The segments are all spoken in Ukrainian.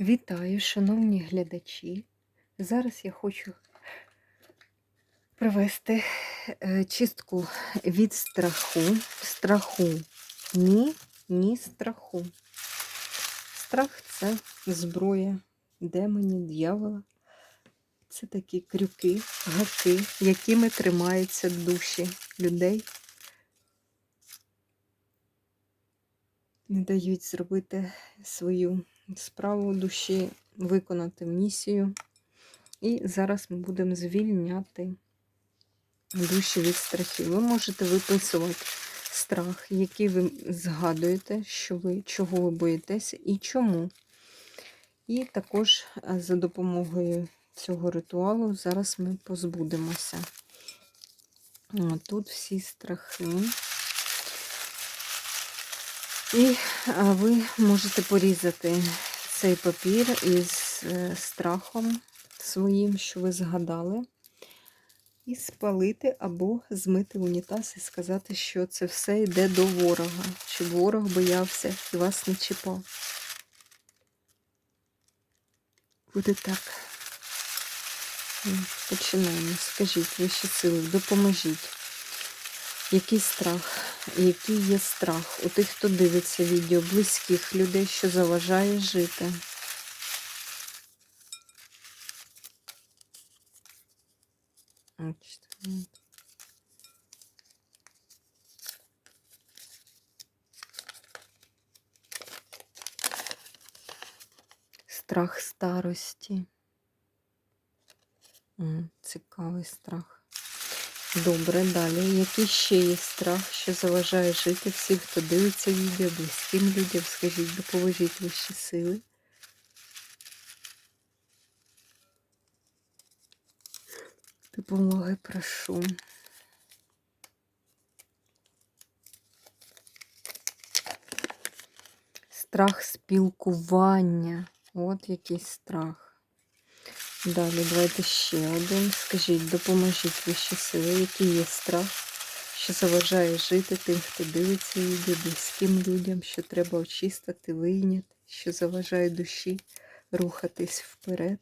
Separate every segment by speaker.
Speaker 1: Вітаю, шановні глядачі. Зараз я хочу провести е, чистку від страху. Страху. Ні, ні страху. Страх це зброя демонів, дьявола. Це такі крюки, гаки, якими тримаються душі людей. Не дають зробити свою справу душі, виконати місію. І зараз ми будемо звільняти душі від страхів. Ви можете виписувати страх, який ви згадуєте, що ви, чого ви боїтеся і чому. І також е, за допомогою цього ритуалу зараз ми позбудемося. Тут всі страхи. І ви можете порізати цей папір із е, страхом своїм, що ви згадали, і спалити або змити унітаз і сказати, що це все йде до ворога, щоб ворог боявся і вас не чіпав. Буде так. Починаємо. Скажіть, вищі сили, допоможіть. Який страх? Який є страх у тих, хто дивиться відео, близьких людей, що заважає жити? Страх старості. Цікавий страх. Добре, далі. Який ще є страх, що заважає жити всім, хто дивиться відео, близьким людям? Скажіть, допоможіть вищі сили. Допомоги прошу. Страх спілкування. От який страх. Далі, давайте ще один. Скажіть, допоможіть вищі сили, який є страх, що заважає жити тим, хто дивиться відео, близьким людям, що треба очистити, вийняти, що заважає душі рухатись вперед.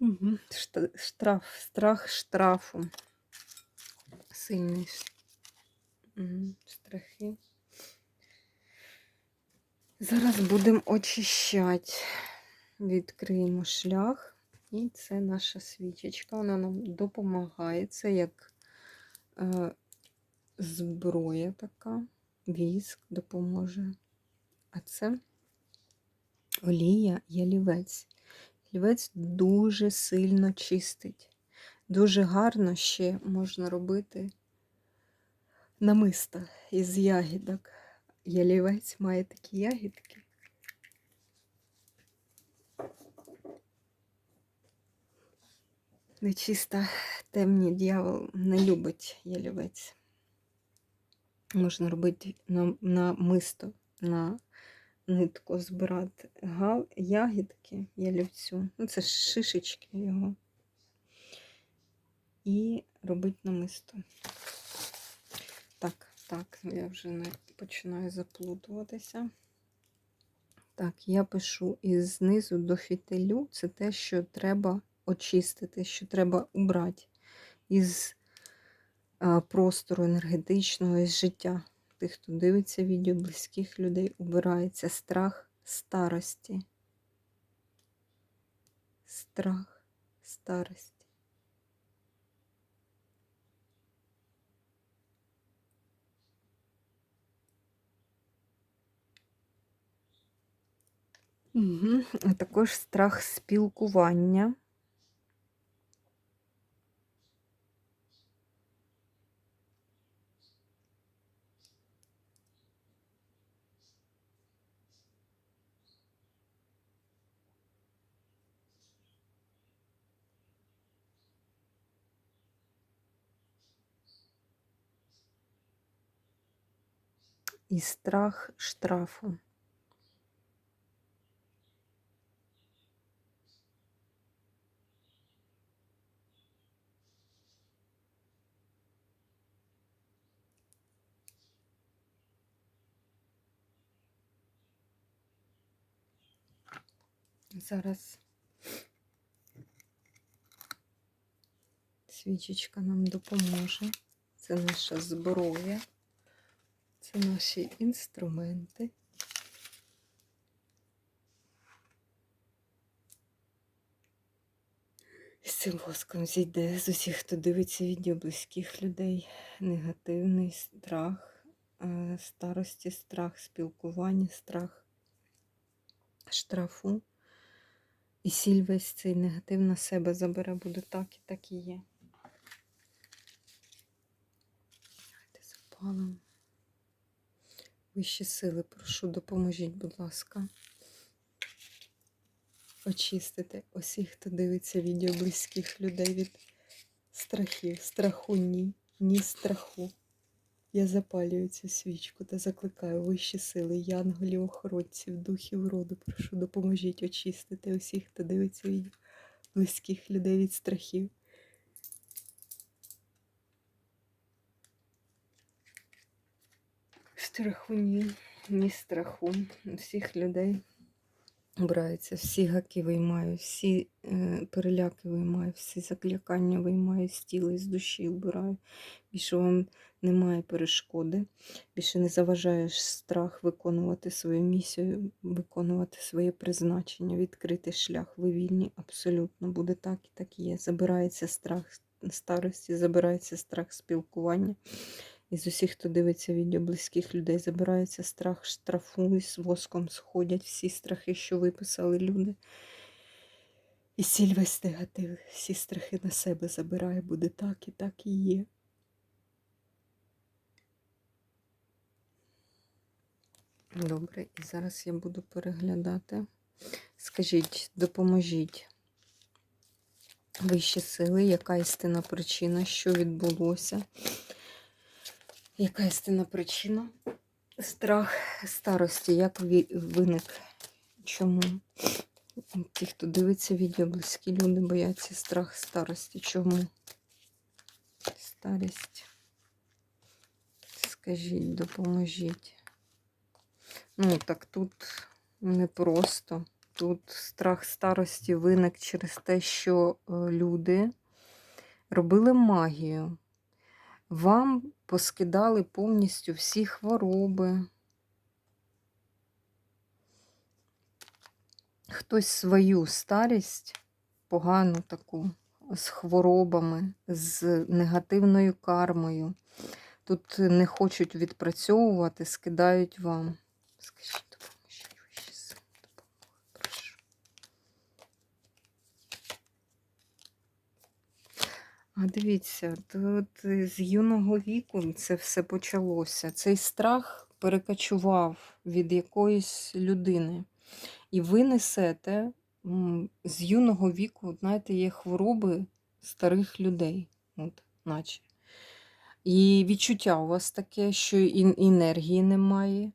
Speaker 1: Угу. Штраф, страх штрафу. Сильний угу. страхи. Зараз будемо очищати. Відкриємо шлях. І це наша свічечка. Вона нам допомагає. Це як е, зброя така, віск допоможе. А це олія ялівець. Ялівець дуже сильно чистить. Дуже гарно ще можна робити намиста із ягідок. Ялівець має такі ягідки. Нечиста темні дьявол не любить ялівець. Можна робити на, на мисто, на нитку збирати гал, ягідки ялівцю. Ну, це шишечки його. І робити намисто. Так, я вже не починаю заплутуватися. Так, я пишу із знизу до фітилю це те, що треба очистити, що треба убрати із простору енергетичного, із життя. Тих, хто дивиться відео, близьких людей, убирається страх старості. Страх старості. Угу. А також страх спілкування. І страх штрафу. Зараз свічечка нам допоможе. Це наша зброя, це наші інструменти. З цим воском зійде з усіх, хто дивиться відео близьких людей, негативний страх, е, старості, страх, спілкування, страх, штрафу. І сіль весь цей негатив на себе забере, буде так і так і є. Давайте запалимо. Вищі сили, прошу, допоможіть, будь ласка. Очистити усіх, хто дивиться відео близьких людей від страхів. Страху ні, ні страху. Я запалюю цю свічку та закликаю вищі сили, янголів, охоронців, духів роду. Прошу, допоможіть очистити усіх, хто дивиться відео близьких людей від страхів. Страху ні, страху. Всіх людей Браються, всі гаки виймаю, всі е, переляки виймаю, всі заклякання виймаю з тіла і з душі вбираю. Більше вам немає перешкоди, більше не заважаєш страх виконувати свою місію, виконувати своє призначення, відкрити шлях. Ви вільні, абсолютно буде так і так є. Забирається страх старості, забирається страх спілкування. І з усіх, хто дивиться відео близьких людей, забирається страх штрафу, з воском сходять всі страхи, що виписали люди. І сіль весь негатив, всі страхи на себе забирає, буде так і так і є. Добре, і зараз я буду переглядати. Скажіть, допоможіть вищі сили, яка істинна причина, що відбулося. Яка істинна причина? Страх старості. Як виник? Чому? Ті, хто дивиться відео, близькі люди бояться страх старості. Чому? Старість. Скажіть, допоможіть. Ну, так тут не просто. Тут страх старості виник через те, що е, люди робили магію. Вам поскидали повністю всі хвороби. Хтось свою старість, погану таку, з хворобами, з негативною кармою. Тут не хочуть відпрацьовувати, скидають вам. Скажіть, допоможіть вищі сили, допомоги, прошу. А дивіться, тут з юного віку це все почалося. Цей страх перекочував від якоїсь людини. І ви несете з юного віку, знаєте, є хвороби старих людей, от, наче. І відчуття у вас таке, що енергії немає.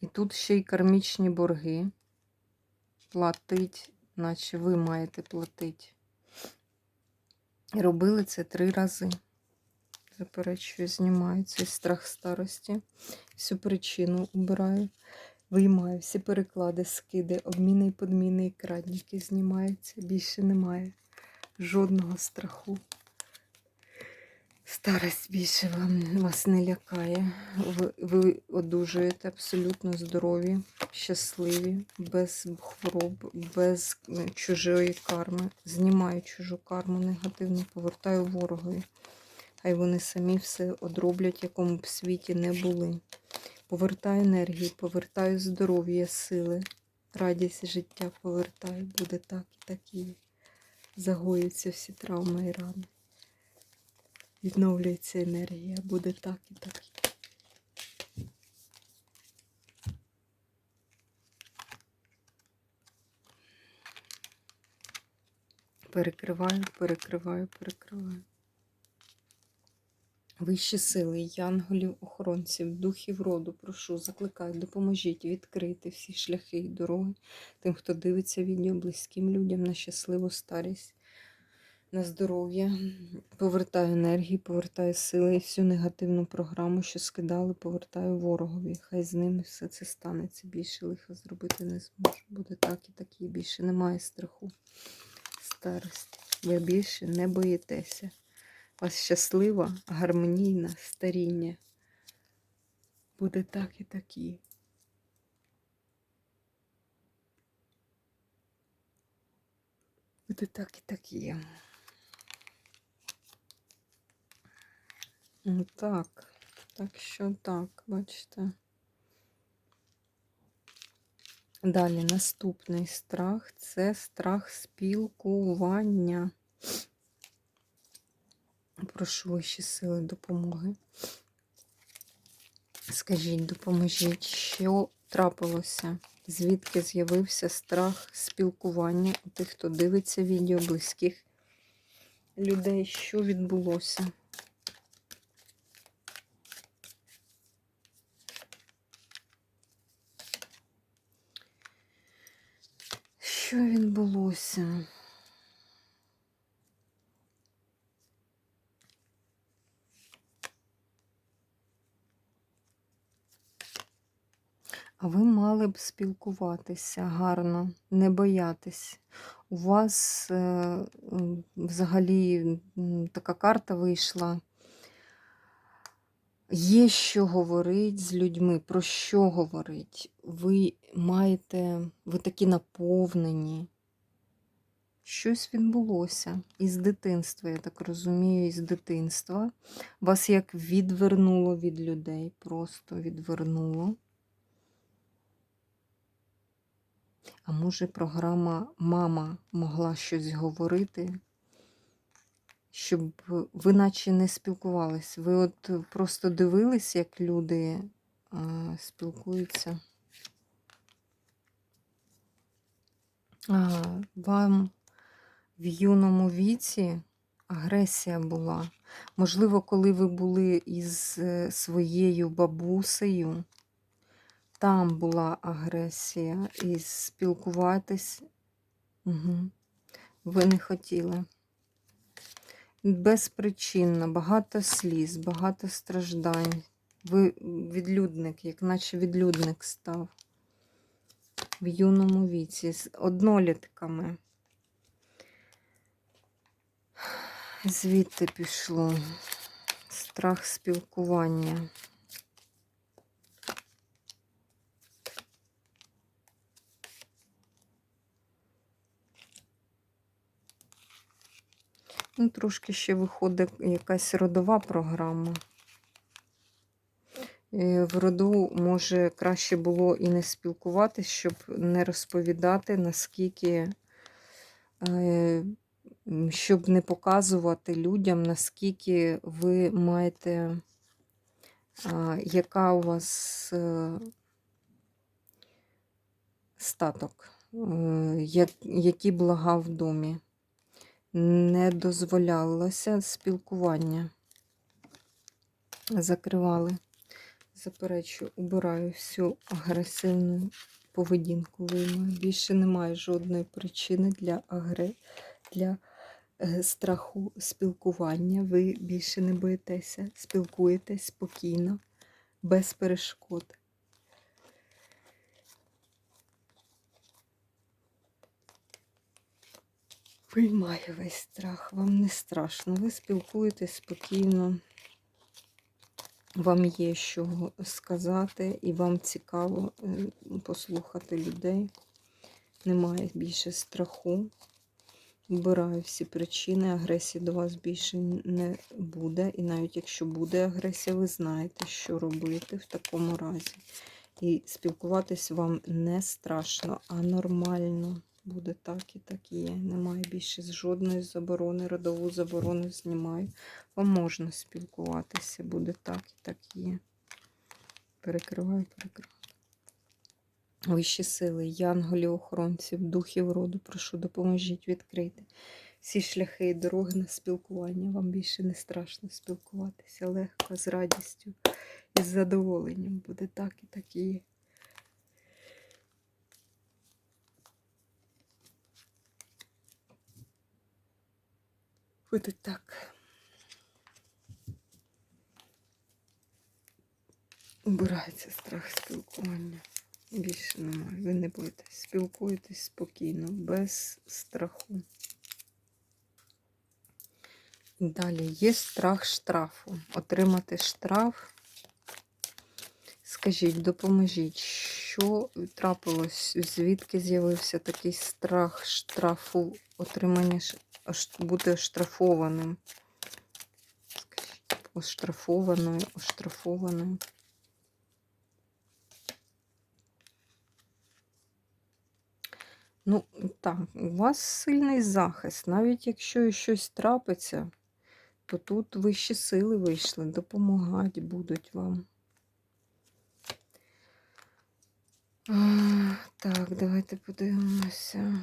Speaker 1: І тут ще й кармічні борги. Платить, наче ви маєте платити. І робили це три рази. Заперечую, знімаю цей страх старості. Всю причину убираю, виймаю всі переклади, скиди, обміни і подміни і крадники знімаються. Більше немає жодного страху. Старость більше вам, вас не лякає. Ви, ви одужуєте абсолютно здорові, щасливі, без хвороб, без е, чужої карми. Знімаю чужу карму негативну, повертаю ворогові. Хай вони самі все одроблять, якому б світі не були. Повертаю енергію, повертаю здоров'я, сили, радість життя повертаю. Буде так і так і. Загоюються всі травми і рани відновлюється енергія, буде так і так. Перекриваю, перекриваю, перекриваю. Вищі сили, янголів, охоронців, духів роду, прошу, закликаю, допоможіть відкрити всі шляхи і дороги тим, хто дивиться відео близьким людям на щасливу старість на здоров'я. Повертаю енергії, повертаю сили і всю негативну програму, що скидали, повертаю ворогові. Хай з ними все це станеться. Більше лиха зробити не зможу. Буде так і так, і більше немає страху. Старості. Ви більше не боїтеся. У вас щаслива, гармонійна старіння. Буде так і такі. Буде так і так є. Ну, Так, так що так, бачите. Далі наступний страх це страх спілкування. Прошу вищі сили допомоги. Скажіть, допоможіть, що трапилося? Звідки з'явився страх спілкування у тих, хто дивиться відео близьких людей? Що відбулося? Що відбулося? А ви мали б спілкуватися гарно, не боятись. У вас е, взагалі така карта вийшла. Є що говорить з людьми, про що говорить. Ви маєте, ви такі наповнені. Щось відбулося із дитинства, я так розумію, із дитинства. Вас як відвернуло від людей, просто відвернуло. А може, програма Мама могла щось говорити, щоб ви наче не спілкувались. Ви от просто дивились, як люди а, спілкуються. А, вам в юному віці агресія була. Можливо, коли ви були із е, своєю бабусею, там була агресія, і спілкуватись угу. ви не хотіли. Безпричинно, багато сліз, багато страждань. Ви відлюдник, як наче відлюдник став в юному віці з однолітками. Звідти пішло страх спілкування. Ну, трошки ще виходить якась родова програма. Е, В роду, може, краще було і не спілкуватися, щоб не розповідати, наскільки, е, щоб не показувати людям, наскільки ви маєте, яка у вас е, статок, які блага в домі не дозволялося спілкування. Закривали. Заперечую, убираю всю агресивну поведінку. Виймаю. Більше немає жодної причини для агре... для е, страху спілкування. Ви більше не боїтеся, спілкуєтесь спокійно, без перешкод. Виймаю весь страх, вам не страшно. Ви спілкуєтесь спокійно, вам є що сказати, і вам цікаво е, послухати людей. Немає більше страху. Вбираю всі причини, агресії до вас більше не буде. І навіть якщо буде агресія, ви знаєте, що робити в такому разі. І спілкуватись вам не страшно, а нормально. Буде так і так є. Немає більше жодної заборони, родову заборону знімаю. Вам можна спілкуватися, буде так і так є. Перекриваю, перекриваю. Вищі сили, янголів, охоронців, духів роду, прошу, допоможіть відкрити всі шляхи і дороги на спілкування. Вам більше не страшно спілкуватися легко, з радістю і з задоволенням. Буде так і так є. Буде так. Убирається страх спілкування. Більше немає. Ви не боїтесь. Спілкуєтесь спокійно, без страху. Далі є страх штрафу. Отримати штраф. Скажіть, допоможіть, що трапилось, звідки з'явився такий страх штрафу, отримання бути оштрафованим? Скажіть, оштрафованою, оштрафованою. Ну, так, у вас сильний захист. Навіть якщо щось трапиться, то тут вищі сили вийшли, допомагати будуть вам. Так, давайте подивимося.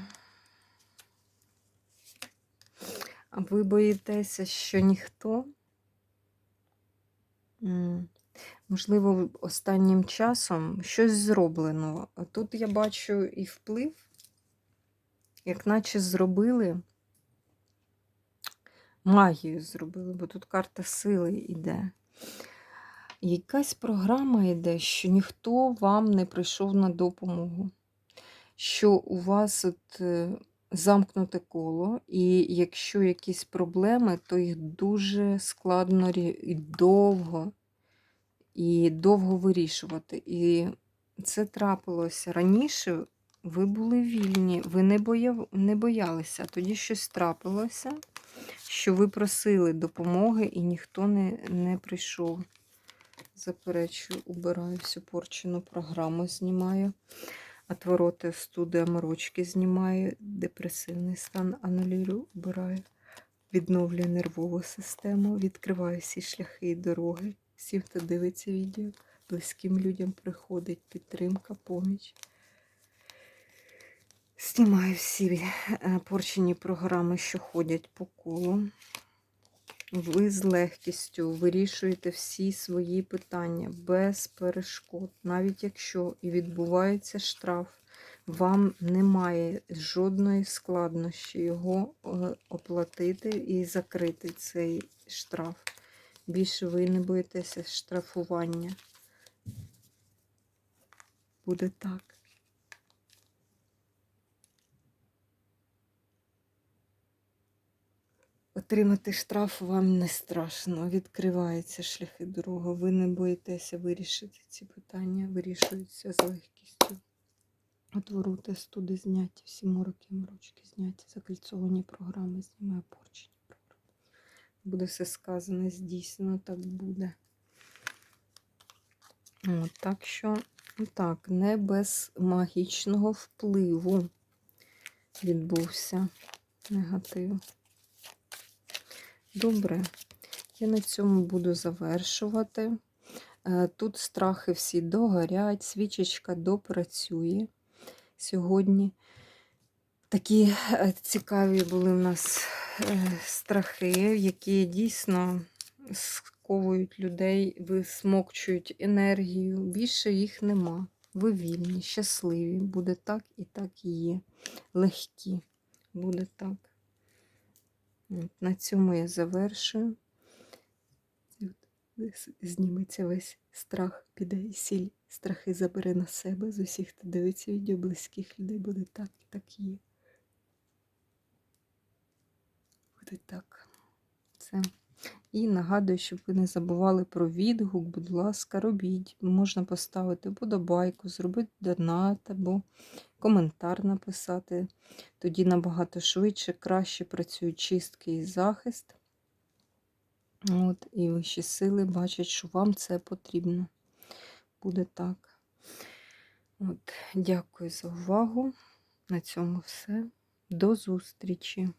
Speaker 1: Ви боїтеся, що ніхто? Можливо, останнім часом щось зроблено. Тут я бачу і вплив, як наче зробили магію зробили, бо тут карта сили йде. Якась програма йде, що ніхто вам не прийшов на допомогу, що у вас от е, замкнуте коло, і якщо якісь проблеми, то їх дуже складно і довго, і довго вирішувати. І це трапилося раніше. Ви були вільні, ви не, бояв... не боялися. Тоді щось трапилося, що ви просили допомоги, і ніхто не, не прийшов. Заперечую, убираю всю порчену програму, знімаю. Отвороти студи, морочки знімаю, депресивний стан анулюю, убираю. Відновлюю нервову систему, відкриваю всі шляхи і дороги. Всім, хто дивиться відео, близьким людям приходить підтримка, поміч. Знімаю всі е, порчені програми, що ходять по колу. Ви з легкістю вирішуєте всі свої питання без перешкод. Навіть якщо і відбувається штраф, вам немає жодної складнощі його е, оплатити і закрити цей штраф. Більше ви не боїтеся штрафування. Буде так. Отримати штраф вам не страшно. Відкриваються шляхи дорога. Ви не боїтеся вирішити ці питання, вирішуються з легкістю. Отвороти студи зняті, всі мороки, морочки зняті, закільцовані програми, знімаю порчені програми. Буде все сказане, здійснено, так буде. От, так що, так, не без магічного впливу відбувся негатив. Добре, я на цьому буду завершувати. Е, Тут страхи всі догорять, свічечка допрацює сьогодні. Такі е, цікаві були в нас е, страхи, які дійсно сковують людей, висмокчують енергію. Більше їх нема. Ви вільні, щасливі. Буде так і так і є. Легкі. Буде так. На цьому я завершую. Зніметься весь страх, піде і сіль. Страхи забере на себе з усіх, хто дивиться відео, близьких людей буде так і так є. Буде так. Це. І нагадую, щоб ви не забували про відгук, будь ласка, робіть. Можна поставити вподобайку, зробити донат або коментар написати. Тоді набагато швидше, краще працюють чистки і захист. От, і вищі сили бачать, що вам це потрібно. Буде так. От, дякую за увагу. На цьому все. До зустрічі!